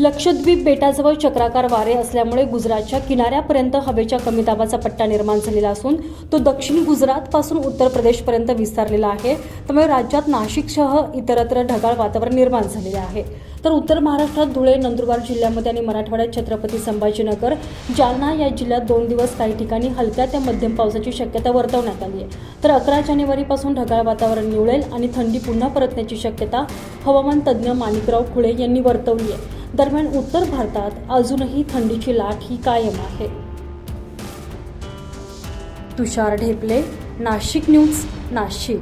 लक्षद्वीप बेटाजवळ चक्राकार वारे असल्यामुळे गुजरातच्या किनाऱ्यापर्यंत हवेच्या कमी दाबाचा पट्टा निर्माण झालेला असून तो दक्षिण गुजरातपासून उत्तर प्रदेशपर्यंत विस्तारलेला आहे. त्यामुळे राज्यात नाशिकसह इतरत्र ढगाळ वातावरण निर्माण झालेले आहे. तर उत्तर महाराष्ट्रात धुळे नंदुरबार जिल्ह्यामध्ये आणि मराठवाड्यात छत्रपती संभाजीनगर जालना या जिल्ह्यात दोन दिवस काही ठिकाणी हलक्या ते मध्यम पावसाची शक्यता वर्तवण्यात आली आहे. तर अकरा जानेवारीपासून ढगाळ वातावरण निवळेल आणि थंडी पुन्हा परतण्याची शक्यता हवामान तज्ज्ञ माणिकराव खुळे यांनी वर्तवली आहे. दरम्यान उत्तर भारतात अजूनही थंडीची लाट ही कायम आहे. तुषार ढेपले नाशिक न्यूज नाशिक.